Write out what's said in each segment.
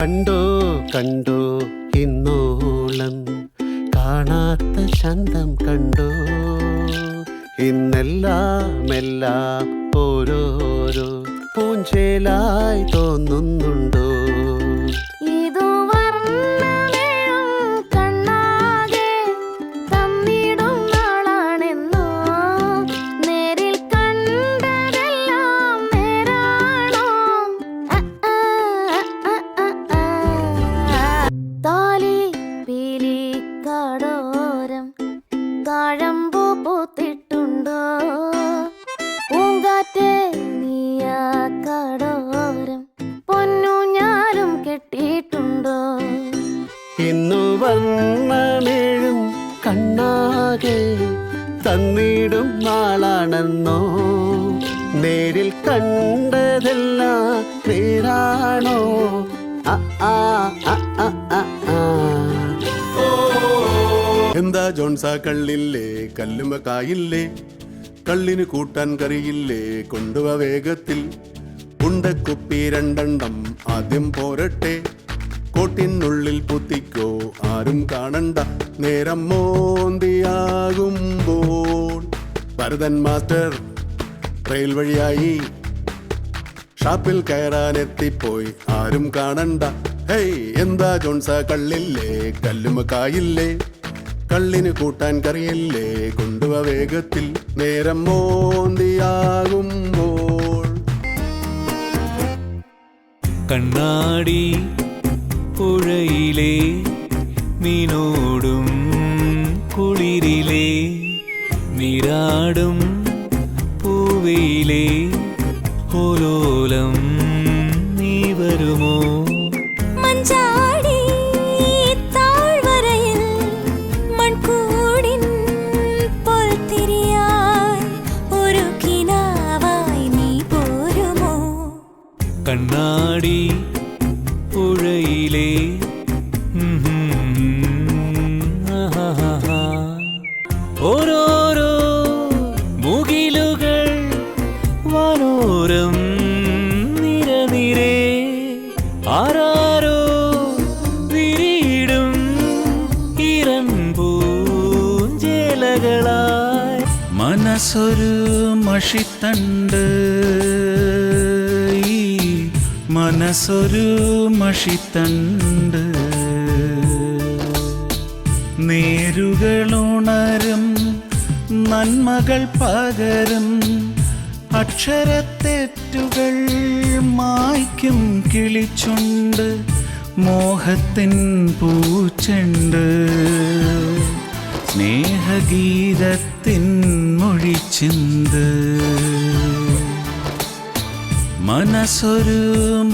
കണ്ടോ കണ്ടോ ഇന്നോളം കാണാത്ത ചന്തം കണ്ടോ? ഇന്നെല്ലാം എല്ലാം ഓരോരോ പൂഞ്ചേലായി തോന്നുന്നുണ്ടോ? തന്നിടും നാളാണെന്നോ? നേരിൽ കണ്ടതെല്ലാം നേരാണോ? ആ, ആ ആ. എന്താ ജോൺസ കള്ളില്ലേ? കല്ലുമ കായില്ലേ? കള്ളിന് കൂട്ടാൻ കറിയില്ലേ? കൊണ്ടുവ വേഗത്തിൽ. ഉണ്ടക്കുപ്പി രണ്ടെണ്ണം ആദ്യം പോരട്ടെ? കോട്ടിനുള്ളിൽ പുത്തിക്കോ ആരും കാണണ്ട. നേരം മോന്തിയാകുമ്പോൾ ഭരതൻ മാസ്റ്റർ റെയിൽ വഴിയായി ഷാപ്പിൽ കയറാനെത്തിപ്പോയി ആരും കാണണ്ട. ഹേയ് എന്താ ജോൺസ കള്ളില്ലേ? കല്ലുമ കായില്ലേ? കള്ളിന് കൂട്ടാൻ കറിയില്ലേ? കൊണ്ടുവ വേഗത്തിൽ. നേരം മോന്തിയാകുമ്പോൾ കണ്ണാടി പുഴയിലെ മീനോടും കുളിരിലേ നീരാടും പൂവയിലെ ഓലോലം നീ വരുമോ? മഞ്ചാടി പുഴയിലെ ഓരോരോ മുകിലുകൾ വാനോരം നിരനിരേ. ആരാരോ വിരിയിടും ഇരൻപൂഞ്ചേലകളായി മനസ്സൊരു മഷിത്തണ്ട് മനസ്സൊരു മഷിത്തണ്ട്. നേരുകളുണരും നന്മകൾ പകരും അക്ഷരത്തെറ്റുകൾ മായ്ക്കും കിളിച്ചുണ്ട് മോഹത്തിൻ പൂച്ചുണ്ട്. സ്നേഹഗീതത്തിൻ മൊഴിച്ചിന്ത്. മനസ്സൊരു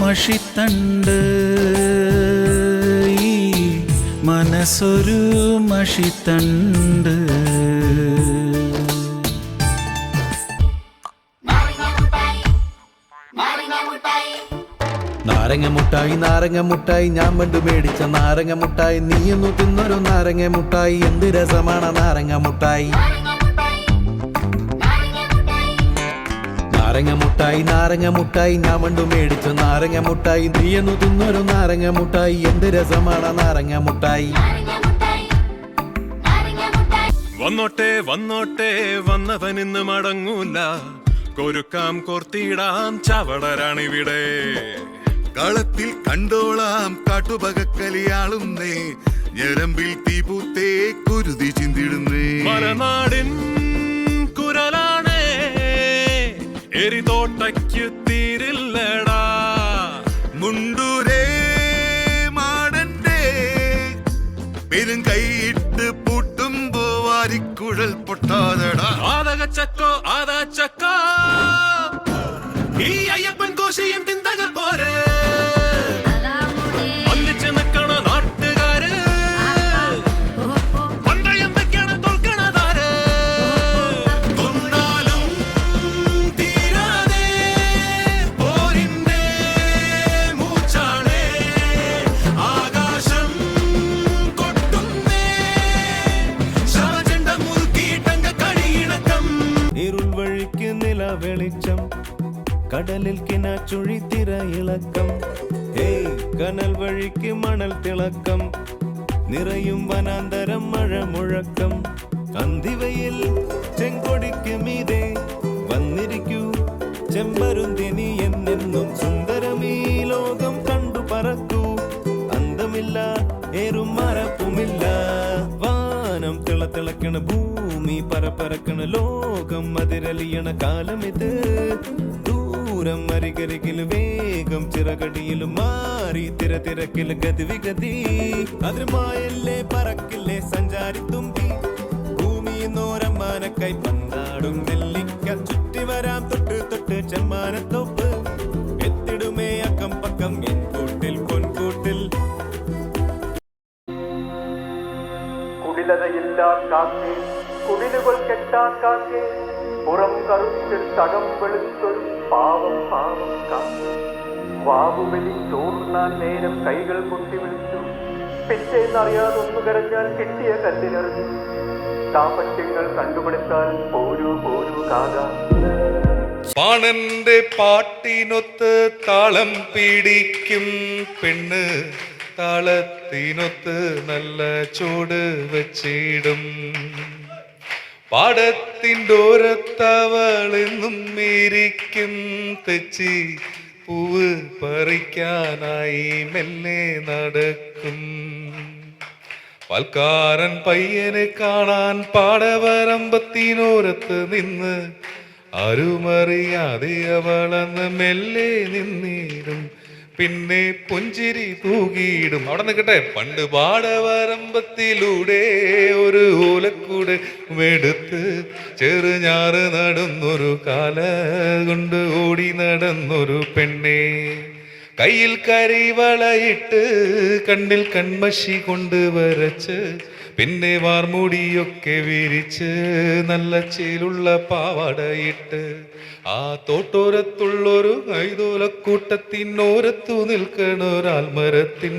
മഷിത്തണ്ട്. മനസ്സൊരു മഷിത്തണ്ട്. നാരങ്ങ മുട്ടായി നാരങ്ങ മുട്ടായി ഞാൻ പണ്ട് മേടിച്ച നാരങ്ങ മുട്ടായി നീയൊന്നു തിന്നൊരു നാരങ്ങ മുട്ടായി എന്ത് രസമാണ് നാരങ്ങ മുട്ടായി മുട്ടായി നാരങ്ങ മുട്ടായി ഞാൻ വണ്ടും മേടിച്ച. നാരങ്ങ മുട്ടായി നീയെന്നു തിന്നൊരു നാരങ്ങ മുട്ടായി. എന്ത് രസമാണ് നാരങ്ങ മുട്ടായി. വന്നോട്ടെ വന്നോട്ടെ വന്നവനിന്ന് മടങ്ങൂല. കൊരുക്കാം കോർത്തിയിടാം ചവടരാണിവിടെ കളത്തിൽ കണ്ടോളാം കാട്ടുപകക്കലിയാളുന്നേ. ഞരമ്പിൽ തീപൂത്തേ കുരുതി ചിന്തിടുന്നേ. മലനാടിൻ എരിതോട്ടയ്ക്ക് തീരില്ലടാ. മുണ്ടൂരേ മാടന്റെ പെരും കൈയിട്ട് പൂട്ടുമ്പോ വാരിക്കുഴൽ പൊട്ടാതടാ. ആദകച്ചക്കോ ആദാ ചക്കോ. ഈ അയ്യപ്പൻ കോശിയും തിന്തക പോരെ. കടലിൽ ചുഴിത്തിര ഇളക്കം ഏയ് കനൽ വഴിക്ക് മണൽ തിളക്കം. നിറയും വനാന്തരം മഴ മുഴക്കം. അന്തിവയിൽ ചെങ്കൊടിക്ക് മീതെ വന്നിരിക്കൂ. ചെമ്പരുന്തിനി എന്നെന്നും സുന്ദരമീ ലോകം കണ്ടു പറക്കൂ. അന്തമില്ല ഏറും മറപ്പുമില്ല വാനം തിളത്തിളക്കണ ഭൂമി പരപ്പരക്കണ ലോകം അതിരലിയണ കാലമിത് ദൂരം അരികരികിൽ വേഗം ചിറകടിയിൽ മാറി തിര തിരക്കിൽ ഗതി വിഗതി. അതിരുമായല്ലേ പറക്കില്ലേ സഞ്ചാരി തുമ്പി. ഭൂമിന്നോരമ്മാനക്കൈ പന്താടും നെല്ലിക്ക. ചുറ്റി വരാം തൊട്ട് തൊട്ട് ചെമ്മാനത്തോപ്പ്. എത്തിടുമേ അക്കം പക്കം എൻ കൂട്ടിൽ പൊൻകൂട്ടിൽ കുടിലതയില്ലാ കാക്കേ കുടിലുകൾ കെട്ടാൻ കാക്കേ. പുറം കറുത്തിൽ തടം വെളുത്തൊരു പാവം പാവം കാക്കേ വാവുവലി ചോർന്നാൻ നേരം കൈകൾ കൊട്ടി വിളിച്ചു. പിറ്റേന്നറിയാതൊന്നു കരഞ്ഞാൽ കിട്ടിയ കല്ലിനെറിഞ്ഞു കാപ്പറ്റ്യങ്ങൾ കണ്ടുപിടിച്ചാൽ പോരൂ പോരൂ കാക. പാണന്റെ പാട്ടിനൊത്ത് താളം പിടിക്കും പെണ്ണ്. താളത്തിനൊത്ത് നല്ല ചൂട് വച്ചിടും. പാടത്തിന്റെ ഓരത്തവളെന്നും ഇരിക്കും തെച്ചി. പൂവ് പറിക്കാനായി മെല്ലെ നടക്കും. പൽക്കാരൻ പയ്യനെ കാണാൻ പാടവരമ്പത്തിനോരത്ത് നിന്ന് അരുമറിയാതെ അവളന്ന് മെല്ലെ നിന്നിടും. പിന്നെ പുഞ്ചിരി തൂകിയിടും. അവിടെ നിൽക്കട്ടെ. പണ്ട് പാടവരമ്പത്തിലൂടെ ഒരു ഓലക്കൂടെ വെടുത്ത് ചെറുഞാറ് നടന്നൊരു കാല കൊണ്ട് ഓടി നടന്നൊരു പെണ്ണേ. കയ്യിൽ കരിവളയിട്ട് കണ്ണിൽ കൺമഷി കൊണ്ട് വരച്ച് പിന്നെ വാർമുടിയൊക്കെ വിരിച്ച് നല്ല ചേലുള്ള പാവാടയിട്ട് ആ തോട്ടോരത്തുള്ളൊരു ഐതോലക്കൂട്ടത്തിനോരത്തു നിൽക്കണൊരാൽമരത്തിൻ